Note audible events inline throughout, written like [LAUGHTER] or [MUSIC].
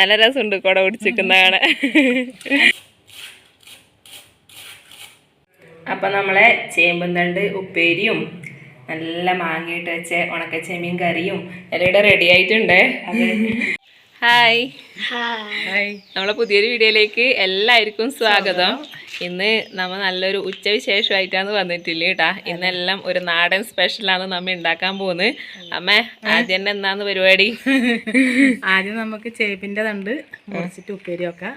നല്ല രസമുണ്ട് കുട പിടിച്ചിരിക്കുന്ന കാണാൻ. അപ്പൊ നമ്മളെ ചേമ്പും തണ്ട് ഉപ്പേരിയും നല്ല മാങ്ങയിട്ട് വെച്ച ഉണക്കച്ചെമ്മീൻ കറിയും എല്ലാം ഇവിടെ റെഡി ആയിട്ടുണ്ട്. ഹായ്. ഹായ്. നമ്മളെ പുതിയൊരു വീഡിയോയിലേക്ക് എല്ലാവർക്കും സ്വാഗതം. ഇന്ന് നമ്മൾ നല്ലൊരു ഉച്ചവിശേഷമായിട്ടാണ് വന്നിട്ടില്ല കേട്ടാ ഇന്നെല്ലാം ഒരു നാടൻ സ്പെഷ്യലാണ് നമ്മ ഉണ്ടാക്കാൻ പോകുന്നത് അമ്മ ആദ്യം തന്നെ എന്നാന്ന് പരിപാടി? ആദ്യം നമുക്ക് ചേപ്പിന്റെ തണ്ട് മുറിച്ചിട്ട് ഉപ്പേരി വെക്കാം.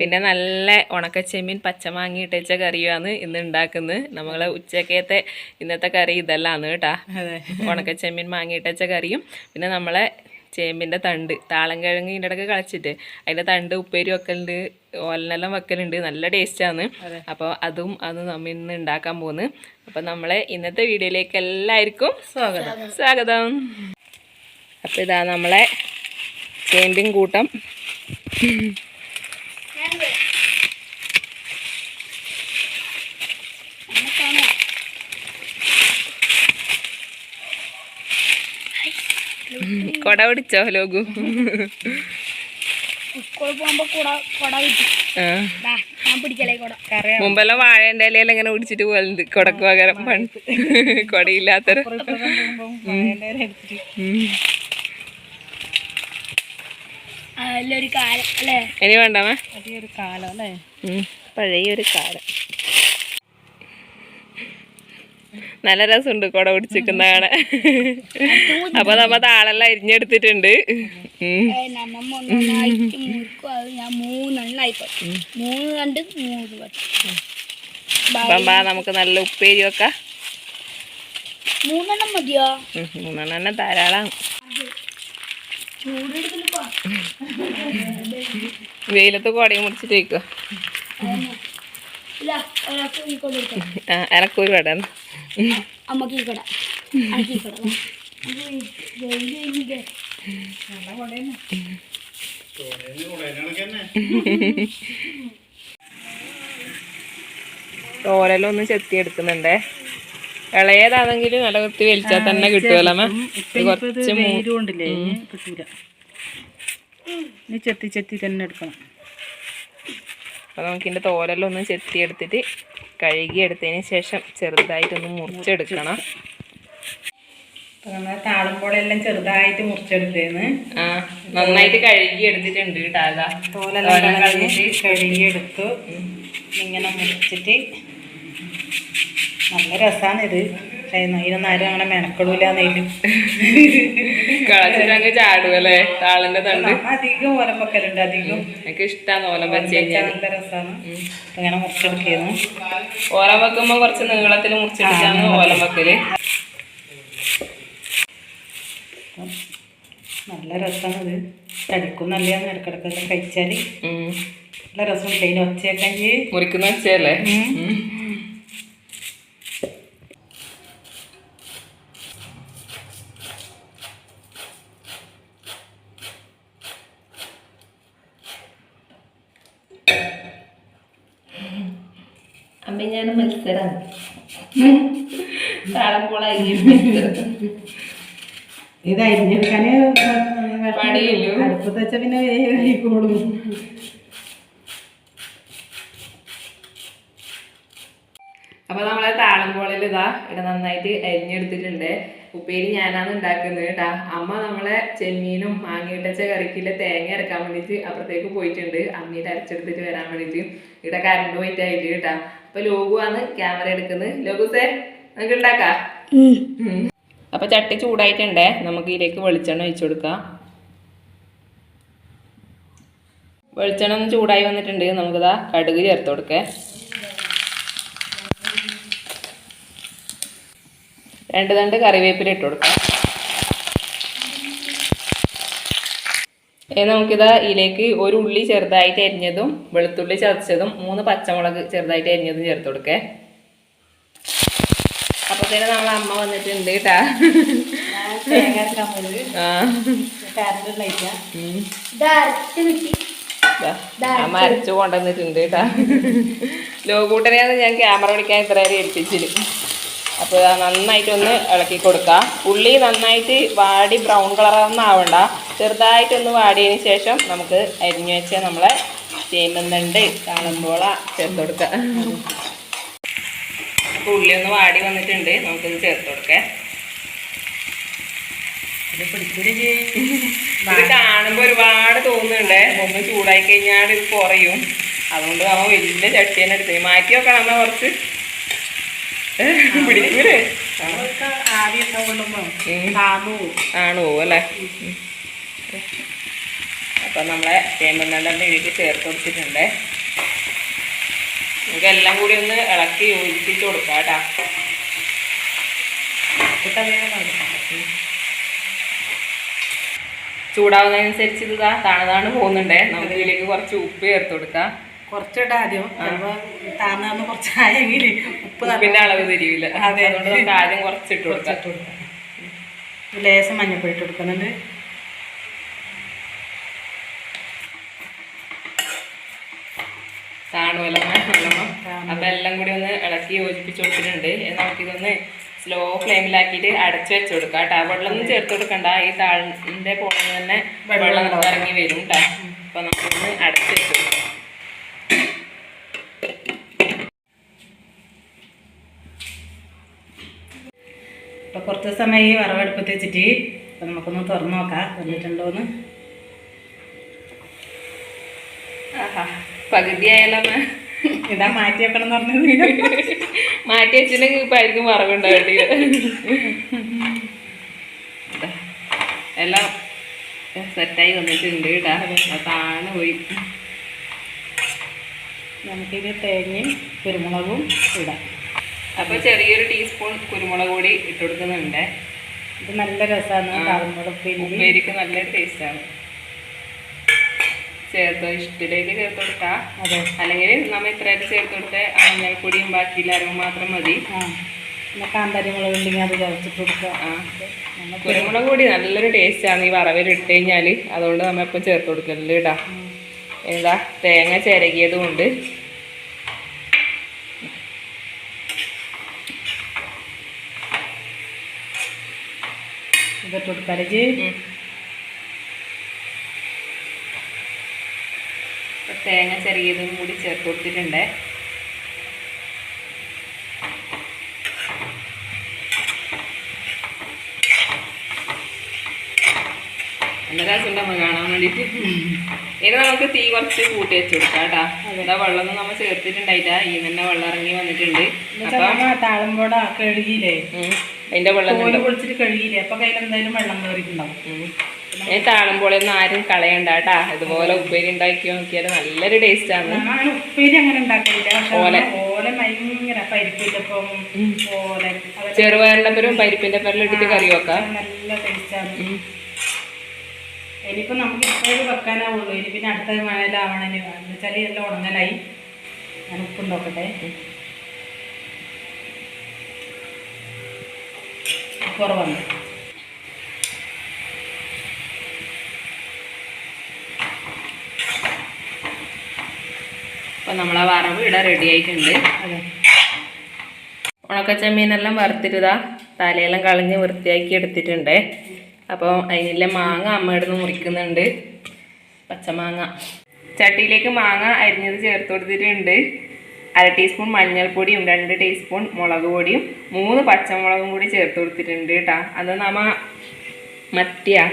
പിന്നെ നല്ല ഉണക്കച്ചെമ്മീൻ പച്ചമാങ്ങി ഇട്ടച്ച കറിയാണ് ഇന്ന് ഉണ്ടാക്കുന്നത് നമ്മളെ ഉച്ചക്കത്തെ ഇന്നത്തെ കറി ഇതെല്ലാമാണ് കേട്ടാ ഉണക്കച്ചെമ്മീൻ മാങ്ങി ഇട്ടച്ച കറിയും. പിന്നെ നമ്മളെ ചേമ്പിന്റെ തണ്ട് താളം കിഴങ്ങ് ഇതിന്റെ ഇടയ്ക്ക് കളിച്ചിട്ട് അതിന്റെ തണ്ട് ഉപ്പേരി വെക്കലുണ്ട് ഓലനെല്ലാം വെക്കലുണ്ട്. നല്ല ടേസ്റ്റാണ് അപ്പോൾ അതും. അത് നമ്മൾ ഇന്ന് ഉണ്ടാക്കാൻ പോകുന്നു അപ്പോൾ നമ്മളെ ഇന്നത്തെ വീഡിയോയിലേക്ക് എല്ലാവർക്കും സ്വാഗതം. സ്വാഗതം. അപ്പോൾ ഇതാ നമ്മളെ ചേമ്പിൻ കൂട്ടം. കൊട പിടിച്ചോ ലോകു മുമ്പെല്ലാം വാഴേന്റെ ഇലയിൽ ഇങ്ങനെ പിടിച്ചിട്ട് പോലുണ്ട് കൊടക്ക് പകരം പണ്ട്. കൊടയില്ലാത്തൊരു ഇനി വേണ്ടാമേ? പഴയൊരു കാലം. നല്ല രസമുണ്ട് കുട പിടിച്ചിരിക്കുന്ന കാണാൻ. അപ്പൊ നമ്മ താളെല്ലാം അരിഞ്ഞെടുത്തിട്ടുണ്ട്. അപ്പം നമുക്ക് നല്ല ഉപ്പേരി വെക്കാം. മൂന്നെണ്ണം മതിയോ? മൂന്നെണ്ണം തന്നെ ധാരാളം. ചൂടെടുക്കലിപ്പോ വെയിലത്ത് കൊടയും മുടിച്ചിട്ട് വെക്കുക ഇല്ല അമ്മയ്ക്ക് ഈ കൊട അനക്ക് കൊട ചെത്തി എടുക്കുന്നുണ്ടേ ഇളയതാണെങ്കിലും നല്ല കുത്തി വലിച്ചാൽ തന്നെ കിട്ടുമല്ലോ കുറച്ച് കൊണ്ടില്ലേ കിട്ടൂല. ഇനി ചെത്തി ചെത്തി തന്നെ എടുക്കണം. അപ്പോൾ നമുക്ക് ഇതിന്റെ ഒന്ന് ചെത്തി എടുത്തിട്ട് കഴുകി എടുത്തതിന് ശേഷം ചെറുതായിട്ടൊന്ന് മുറിച്ചെടുക്കണം. നമ്മളെ നമ്മൾ താളുമ്പോളെല്ലാം ചെറുതായിട്ട് മുറിച്ചെടുത്തേന്ന്. ആ നന്നായിട്ട് കഴുകി എടുത്തിട്ടുണ്ട് കേട്ടോ തോലെല്ലാം കഴുകി കഴുകിയെടുത്തു. ഇങ്ങനെ മുറിച്ചിട്ട്. നല്ല രസമാണ് ഇത് ഇതിനൊന്നും ആരും അങ്ങനെ അങ്ങ് ചാടുമല്ലേ താളിന്റെ തണ്ട്. അധികം ഓലം വെക്കലുണ്ട് അധികം എനിക്ക് ഇഷ്ടമാണ് ഓലം വെച്ച് വെച്ചാൽ കഴിഞ്ഞാൽ നല്ല രസമാണ് ഇങ്ങനെ മുറിച്ചെടുക്കുന്നു. ഓലം വെക്കുമ്പോൾ കുറച്ച് നീളത്തിൽ മുറിച്ചെടുത്താണ് ഓലം വെക്കൽ നല്ല രസമാണ് ഇത്. തടിക്കും നല്ലതാണ് ഇടക്കിടക്കൊക്കെ കഴിച്ചാൽ നല്ല രസമുണ്ട്. അതിന് ഒച്ചയൊക്കെ മുറിക്കുന്ന വെച്ചല്ലേ ഉം. അമ്മ ഞാൻ മത്സരം താളംപോളായി ഇത് അരിഞ്ഞെടുക്കാനേ പണിയില്ലു. അടുപ്പത്ത് വെച്ച പിന്നെ വേഗം ആയിക്കോളും അപ്പൊ നമ്മളെ താളംപോളയിൽ ഇതാ ഇവിടെ നന്നായിട്ട് അരിഞ്ഞെടുത്തിട്ടുണ്ട്. ഉപ്പേരി ഞാനാണ് ഉണ്ടാക്കുന്നത് കേട്ടാ. അമ്മ നമ്മളെ ചെമ്മീനും മാങ്ങയിട്ടച്ച കറിക്കില്ല തേങ്ങ അരക്കാൻ വേണ്ടിയിട്ട് അപ്പുറത്തേക്ക് പോയിട്ടുണ്ട്. അമ്മീട്ട് അരച്ചെടുത്തിട്ട് വരാൻ വേണ്ടിയിട്ട്. ഇവിടെ കരണ്ട് പോയിട്ടായിട്ട് കേട്ടാ. അപ്പൊ ലോകുവാണ് ക്യാമറ എടുക്കുന്നത്. ലോകുസേ നമുക്ക് ഉണ്ടാക്കാ. അപ്പൊ ചട്ടി ചൂടായിട്ടുണ്ടേ. നമുക്ക് ഇതിലേക്ക് വെളിച്ചെണ്ണ ഒഴിച്ചു കൊടുക്കാം. വെളിച്ചെണ്ണ ഒന്ന് ചൂടായി വന്നിട്ടുണ്ട്. നമുക്കിതാ കടുക് ചേർത്ത് കൊടുക്കേ. രണ്ട് തണ്ട് കറിവേപ്പില ഇട്ട് കൊടുക്കാം ഇനി നമുക്കിതാ ഇതിലേക്ക് ഒരു ഉള്ളി ചെറുതായിട്ട് അരിഞ്ഞതും വെളുത്തുള്ളി ചതച്ചതും മൂന്ന് പച്ചമുളക് ചെറുതായിട്ട് അരിഞ്ഞതും ചേർത്ത് കൊടുക്കേ. അപ്പത്തേനും നമ്മളെ അമ്മ വന്നിട്ടുണ്ട് കേട്ടാ അമ്മ അരച്ചു കൊണ്ടുവന്നിട്ടുണ്ട് കേട്ടാ ലോകൂട്ടനെയാണ് ഞാൻ ക്യാമറ പിടിക്കാൻ ഇത്ര നേരം ഏൽപ്പിച്ചിന് അപ്പോൾ നന്നായിട്ടൊന്ന് ഇളക്കി കൊടുക്കുക ഉള്ളി നന്നായിട്ട് വാടി ബ്രൗൺ കളറൊന്നും ആവണ്ട. ചെറുതായിട്ടൊന്ന് വാടിയതിന് ശേഷം നമുക്ക് അരിഞ്ഞു വെച്ച നമ്മളെ ചേമ്പുന്നുണ്ട് കാണുമ്പോള ചേർത്ത് കൊടുക്കുക അപ്പോൾ ഉള്ളി ഒന്ന് വാടി വന്നിട്ടുണ്ട്. നമുക്കിത് ചേർത്ത് കൊടുക്കേ. ഇത് കാണുമ്പോൾ ഒരുപാട് തോന്നുന്നുണ്ട്. ഒന്ന് ചൂടായി കഴിഞ്ഞാൽ ഇത് കുറയും. അതുകൊണ്ട് നമ്മൾ വലിയ ചട്ടി തന്നെ എടുത്ത് മാറ്റി വെക്കണം എന്നാൽ കുറച്ച്. പിടിക്കൂലേ? ആണോ അല്ലേ? അപ്പം നമ്മളെ ചേമ്പന്തണ്ടന്റെ ഇതിലേക്ക് ചേർത്ത് കൊടുത്തിട്ടുണ്ട്. നമുക്ക് എല്ലാം കൂടി ഒന്ന് ഇളക്കി യോജിപ്പിച്ച് കൊടുക്കാം കേട്ടാ. ചൂടാവുന്നതനുസരിച്ച് ഇത് ഇതാ താണതാണ് പോകുന്നുണ്ടേ. നമുക്ക് ഇതിലേക്ക് കുറച്ച് ഉപ്പ് ചേർത്ത് കൊടുക്കാം. കുറച്ചിട്ട് ആദ്യം. ചിലപ്പോ താന്നു കുറച്ചായെങ്കിൽ ഉപ്പ് ഉപ്പിന്റെ അളവ് തിരിയില്ല അതെ. അതുകൊണ്ട് നമുക്ക് ആദ്യം കുറച്ചിട്ട് കൊടുക്കാം. കുറച്ചിട്ട് കൊടുക്കാം. ലേശം മഞ്ഞപ്പൊടി ഇട്ട് കൊടുക്കുന്നുണ്ട്. കാണുമല്ലോ വെള്ളമോ കാണും. അപ്പൊ എല്ലാം കൂടി ഒന്ന് ഇളക്കി യോജിപ്പിച്ച് കൊടുത്തിട്ടുണ്ട്. നമുക്കിതൊന്ന് സ്ലോ ഫ്ലെയിമിലാക്കിയിട്ട് അടച്ചു വെച്ച് കൊടുക്കാം കേട്ടോ. വെള്ളം ഒന്നും ചേർത്ത് കൊടുക്കണ്ട. ഈ താളിന്റെ പുറമെ തന്നെ വെള്ളം ഇറങ്ങി വരും കേട്ടോ. അപ്പൊ നമുക്കൊന്ന് അടച്ചു വെച്ച് കൊടുക്കാം. ഇപ്പൊ കുറച്ച് സമയം ഈ വറവടുപ്പത്ത് വെച്ചിട്ട് ഇപ്പൊ നമുക്കൊന്ന് തുറന്നു നോക്കാം വന്നിട്ടുണ്ടോയെന്ന് ആഹാ പകുതിയായാലോ അമ്മ? ഇതാ മാറ്റി വെക്കണം എന്ന് പറഞ്ഞത്. മാറ്റി വെച്ചിട്ടുണ്ടെങ്കിൽ ഇപ്പൊ ആയിരിക്കും വറവുണ്ടാവേണ്ടി എല്ലാം സെറ്റായി വന്നിട്ടുണ്ട് കേട്ടാ. താണ് പോയി. നമുക്കിത് തേങ്ങയും കുരുമുളകും ഇടാം. അപ്പൊ ചെറിയൊരു ടീസ്പൂൺ കുരുമുളക് പൊടി ഇട്ട് കൊടുക്കുന്നുണ്ട്. ഇത് നല്ല രസമാണ് ഉപ്പേരിക്ക് നല്ലൊരു ടേസ്റ്റാണ് ചേർത്ത്? ഇഷ്ടത്തിലേക്ക് ചേർത്ത് കൊടുക്കാം അതെ. അല്ലെങ്കിൽ നമ്മൾ ഇത്രയായിട്ട് ചേർത്ത് കൊടുത്ത മഞ്ഞൾപ്പൊടിയും ബാക്കി അരവ് മാത്രം മതി. കാന്താരിമുളക് കാന്താരി മുളക് ഉണ്ടെങ്കിൽ അത് ചതച്ചിട്ട് കൊടുക്കുക. ആ. കുരുമുളക് പൊടി നല്ലൊരു ടേസ്റ്റാണ് ഈ വറവിൽ ഇട്ട് കഴിഞ്ഞാൽ അതുകൊണ്ട് നമ്മൾ ഇപ്പം ചേർത്ത് കൊടുക്കലില്ല കേട്ടാ. എന്താ? തേങ്ങ ചിരകിയത് കൊണ്ട് ഇതിട്ട് കൊടുക്കാം രുചി ഉം. ഇപ്പൊ തേങ്ങ ചെറിയതും കൂടി ചേർത്ത് കൊടുത്തിട്ടുണ്ട്. നല്ല രസമുണ്ട് നമ്മൾ കാണാൻ വേണ്ടിയിട്ട്? ഇനി നമുക്ക് തീ കുറച്ച് കൂട്ടി വെച്ച് കൊടുക്കാം വെള്ളം എന്താ വെള്ളമൊന്നും നമ്മൾ ചേർത്തിട്ടുണ്ടായിട്ടാ ഈ തന്നെ വെള്ളം ഇറങ്ങി വന്നിട്ടുണ്ട്. നമ്മ താളമ്പോട കഴുകിയില്ലേ? അതിന്റെ വെള്ളം തോൽ പൊളിച്ചിട്ട് കഴുകിയില്ലേ? അപ്പൊ കയ്യിൽ എന്തായാലും വെള്ളം കയറിയിട്ടുണ്ടാവും ഈ താളുമ്പോളൊന്നും ആരും കളയണ്ട കേട്ടാ. ഇതുപോലെ ഉപ്പേരി ഉണ്ടാക്കി നോക്കിയാൽ നല്ലൊരു ടേസ്റ്റ് ആണ്. അങ്ങനെ ഉപ്പേരി അങ്ങനെ ഉണ്ടാക്കില്ല പക്ഷെ ഓല. നമ്മൾ ഓല ഭയങ്കര പരിപ്പില്ലപ്പം ഓല ചെറുപയറിന്റെ പേരും പരിപ്പിന്റെ പേരിൽ ഇട്ടിട്ട് കറി വെക്കാം. നല്ല ഇനിയിപ്പോ നമുക്ക് ഇപ്പോഴും വെക്കാനാവുള്ളൂ. ഇനി പിന്നെ അടുത്ത മഴയിലാവണേ എന്ന് വെച്ചാൽ എല്ലാം ഉണങ്ങലായി. ഞാൻ ഉപ്പ് കുറവാണ്. അപ്പൊ നമ്മളെ വറവ് ഇവിടെ റെഡി ആയിട്ടുണ്ട്. അതെ. ഉണക്കച്ചമ്മീനെല്ലാം വറുത്തിരുതാ തലയെല്ലാം കളഞ്ഞ് വൃത്തിയാക്കി എടുത്തിട്ടുണ്ട്. അപ്പോൾ അതിനെല്ലാം മാങ്ങ അമ്മയുടെ മുറിക്കുന്നുണ്ട്. പച്ചമാങ്ങ. ചട്ടിയിലേക്ക് മാങ്ങ അരിഞ്ഞത് ചേർത്ത് കൊടുത്തിട്ടുണ്ട്. അര ടീസ്പൂൺ മഞ്ഞൾപ്പൊടിയും രണ്ട് ടീസ്പൂൺ മുളക് പൊടിയും മൂന്ന് പച്ചമുളകും കൂടി ചേർത്ത് കൊടുത്തിട്ടുണ്ട് കേട്ടാ അത് നമ്മ മത്തിയാ.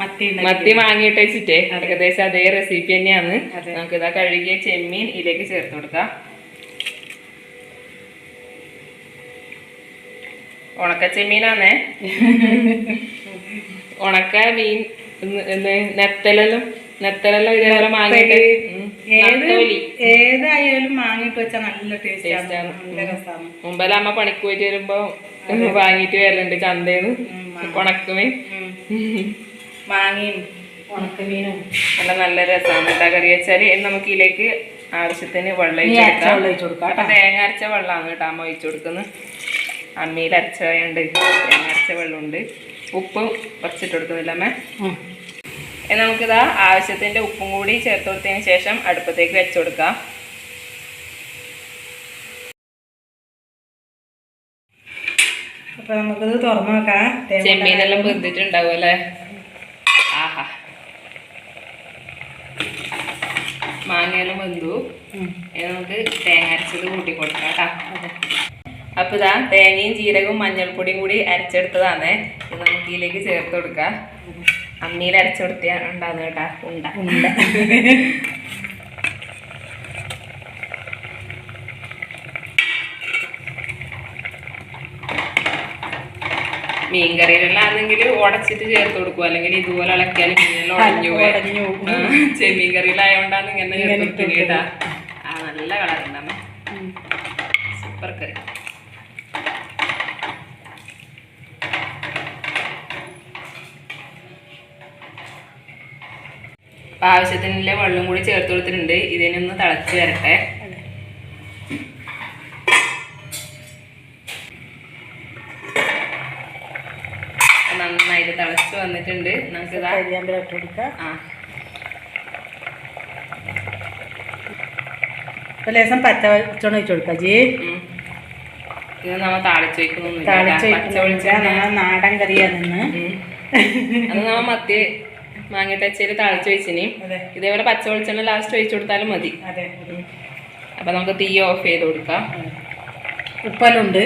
മത്തി മത്തി വാങ്ങിയിട്ട് വെച്ചിട്ടേ. ഏകദേശം അതേ റെസിപ്പി തന്നെയാണ്. അതെ. നമുക്ക് ഇതാ കഴുകിയ ചെമ്മീൻ ഇതിലേക്ക് ചേർത്ത് കൊടുക്കാം. ഉണക്ക ചെമ്മീനാണേ [LAUGHS] ഉണക്ക മീൻ നെത്തലെല്ലാം നെത്തലെല്ലാം ഇതേപോലെ വാങ്ങിയിട്ട്. ഏത് നത്തോലി ഏതായാലും വാങ്ങിട്ട് വെച്ചാൽ നല്ല ടേസ്റ്റ് Taste ആണ്. നല്ല രസമാണ് മുമ്പെല്ലാം അമ്മ പണിക്ക് പോയിട്ട് വരുമ്പോ വാങ്ങിട്ട് വരലുണ്ട് ചന്തേന്ന്. ഉണക്കുമേ ഉണക്കമീനും. നല്ല നല്ല രസമാണ് കേട്ടോ കറി വെച്ചാൽ. നമുക്ക് ഇതിലേക്ക് ആവശ്യത്തിന് വെള്ളം ഒഴിച്ച് അരച്ച കൊടുക്കാം. തേങ്ങ അരച്ച വെള്ളമാണ് കേട്ടോ അമ്മ ഒഴിച്ചു കൊടുക്കുന്നത് അമ്മിയിൽ അരച്ചതുണ്ട് തേങ്ങ അരച്ച വെള്ളമുണ്ട്. ഉപ്പും കുറച്ചിട്ട് കൊടുക്കുന്നില്ല അമ്മ. ഇനി നമുക്കിതാ ആവശ്യത്തിന്റെ ഉപ്പും കൂടി ചേർത്ത് കൊടുത്തതിന് ശേഷം അടുപ്പത്തേക്ക് വെച്ച് കൊടുക്കാം. അപ്പൊ നമുക്കിത് തുറന്നു നോക്കാം. ചെമ്മീനെല്ലാം വെന്തിട്ടുണ്ടാവും അല്ലേ? ആഹാ. മാങ്ങയെല്ലാം വെന്തു. നമുക്ക് തേങ്ങ അരച്ചത് കൂട്ടി കൊടുക്കാം കേട്ടോ. അപ്പൊ ഇതാ തേങ്ങയും ജീരകവും മഞ്ഞൾപ്പൊടിയും കൂടി അരച്ചെടുത്തതാണ്. നമുക്ക് ഇതിലേക്ക് ചേർത്ത് കൊടുക്കാം. അമ്മിയിൽ അരച്ചു ഉണ്ടാന്ന് കേട്ടാ ഉണ്ട. ഉണ്ട. മീൻകറിയിലാണെങ്കിൽ ഉടച്ചിട്ട് ചേർത്ത് കൊടുക്കുക അല്ലെങ്കിൽ ഇതുപോലെ ഇളക്കിയാൽ മീനെല്ലാം ഉടഞ്ഞു പോകും. ചെമ്മീൻ കറിയിലായോണ്ടാണ് ഇങ്ങനെ ഇങ്ങനെ ചേർത്ത് കൊടുക്കുന്നത് കേട്ടാ. ആ നല്ല കളർ ഉണ്ടാമേ സൂപ്പർ കറി. അപ്പൊ ആവശ്യത്തിനുള്ള വെള്ളം കൂടി ചേർത്ത് കൊടുത്തിട്ടുണ്ട്. ഇതിനൊന്ന് തിളച്ച് വരട്ടെ. നന്നായിട്ട് തിളച്ച് വന്നിട്ടുണ്ട്. നമുക്ക് ഇതാ. കരിയാമ്പില ഇട്ട് കൊടുക്കാം. ആ. അപ്പൊ ലേസം പച്ച വെളിച്ചെണ്ണ ഒഴിച്ച് കൊടുക്കാം ജി. ഇത് നമ്മൾ താളിച്ച് താളിച്ച് വെളിച്ചെണ്ണ. നാടൻ കറിയാ നിന്ന്. അത് നമ്മ മത്തി മാങ്ങിട്ടച്ചേരി താളിച്ച് താഴ്ച അതെ. ഇതേപോലെ പച്ച വെളിച്ചെണ്ണ ലാസ്റ്റ് ഒഴിച്ചു കൊടുത്താലും മതി. അപ്പൊ നമുക്ക് തീ ഓഫ് ചെയ്ത് കൊടുക്കാം. ഉപ്പലുണ്ട്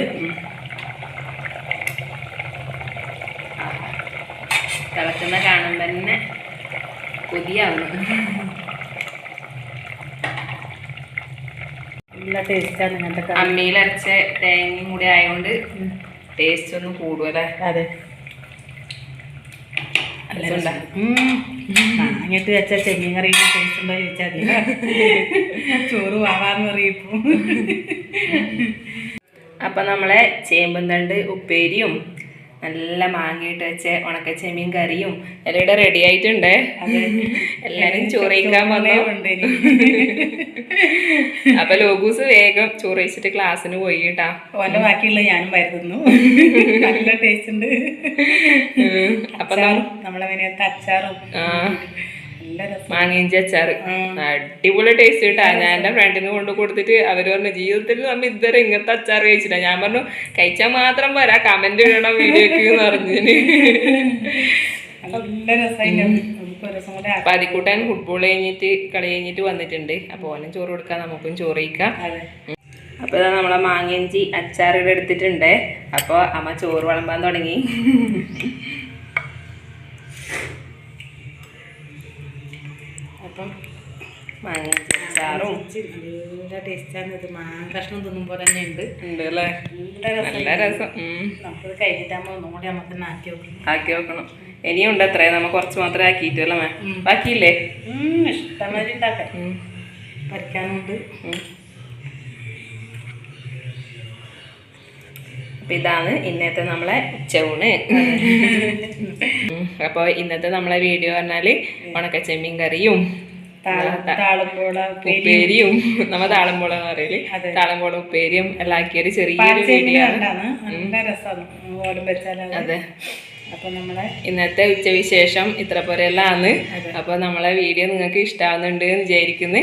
തിളക്കുന്ന കാണുമ്പോ തന്നെ കൊതിയാവുന്നു അമ്മിയിൽ അരച്ച തേങ്ങയും കൂടി ആയതുകൊണ്ട് ടേസ്റ്റ് ഒന്ന് കൂടുതലേ അതെ. മാങ്ങിട്ട് വെച്ച ചെമ്മീൻ കറി ടേസ്റ്റ് ഉണ്ടോ ചോദിച്ചാൽ മതി. ചോറ് വാവാന്ന് പറയിപ്പോ അപ്പൊ നമ്മളെ ചേമ്പന്തണ്ട് ഉപ്പേരിയും നല്ല മാങ്ങയിട്ട് വെച്ച ഉണക്ക ചെമ്മീൻ കറിയും എല്ലാം ഇവിടെ റെഡി ആയിട്ടുണ്ട്. എല്ലാരും ചോറയിക്കാൻ വന്നേ? അപ്പൊ ലോഗൂസ് വേഗം ചോറയിച്ചിട്ട് ക്ലാസ്സിന് പോയി കേട്ടാ. ഓന്റെ ബാക്കിയുള്ള ഞാനും വരുന്നു നല്ല ടേസ്റ്റ് ഉണ്ട്. അപ്പൊ നമ്മളെ അച്ചാറും മാങ്ങിഞ്ചി അച്ചാറ്. അടിപൊളി ടേസ്റ്റ് കിട്ടാ ഞാൻ എന്റെ ഫ്രണ്ടിന് കൊണ്ട് കൊടുത്തിട്ട് അവർ പറഞ്ഞു ജീവിതത്തിൽ നമ്മ ഇതുവരെ ഇങ്ങനത്തെ അച്ചാർ കഴിച്ചില്ല ഞാൻ പറഞ്ഞു കഴിച്ചാൽ മാത്രം പോരാ. കമന്റ് ഇടണം വീഡിയോക്ക് എന്ന് പറഞ്ഞിന്. അതിക്കൂട്ടാൻ ഫുട്ബോൾ കഴിഞ്ഞിട്ട് കളി കഴിഞ്ഞിട്ട് വന്നിട്ടുണ്ട്. അപ്പൊ ഓനും ചോറ് കൊടുക്കാം നമുക്കും ചോറ് കഴിക്കാം. അപ്പോൾ അപ്പൊ ഇതാ നമ്മളെ മാങ്ങഞ്ചി അച്ചാർ ഇവിടെ എടുത്തിട്ടുണ്ട്. അപ്പൊ അമ്മ ചോറ് വിളമ്പാൻ തുടങ്ങി. അപ്പം മാങ്ങ അച്ചാറും. നല്ല ടേസ്റ്റാണ് ഇത്. മാങ്ങ കഷ്ണം തിന്നുമ്പോൾ തന്നെ ഉണ്ട് ഉണ്ട് അല്ലേ നല്ല രസം. നമുക്കത് കഴിഞ്ഞിട്ടാകുമ്പോൾ ഒന്നും കൂടി നമുക്ക് നാക്കി വെക്കണം. ആക്കി വെക്കണം. ഇനിയും ഉണ്ട് അത്രേ. നമ്മ കുറച്ച് മാത്രമേ ആക്കിയിട്ടല്ലേ മേ? ബാക്കിയില്ലേ? ഇഷ്ടമാതിരി ഉണ്ടാക്കാം ഉം. അപ്പം ഇതാണ് ഇന്നത്തെ നമ്മളെ ഉച്ചയൂണ് അപ്പോൾ അപ്പൊ ഇന്നത്തെ നമ്മളെ വീഡിയോ പറഞ്ഞാൽ ഉണക്ക ചെമ്മീൻ കറിയും ഉപ്പേരിയും നമ്മ താളമ്പോള എന്ന് പറയൽ. താളമ്പോള ഉപ്പേരിയും എല്ലാം ആക്കിയൊരു ചെറിയ വീഡിയോ അതെ. അപ്പൊ നമ്മളെ ഇന്നത്തെ ഉച്ചവിശേഷം ഇത്ര പോരെല്ലാന്ന് ആണ് അപ്പൊ നമ്മളെ വീഡിയോ നിങ്ങൾക്ക് ഇഷ്ടാവുന്നുണ്ട് എന്ന് വിചാരിക്കുന്നു.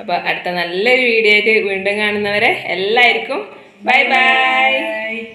അപ്പൊ അടുത്ത നല്ലൊരു വീഡിയോ ആയിട്ട് വീണ്ടും കാണുന്നവരെ എല്ലാവർക്കും ബൈ ബൈ.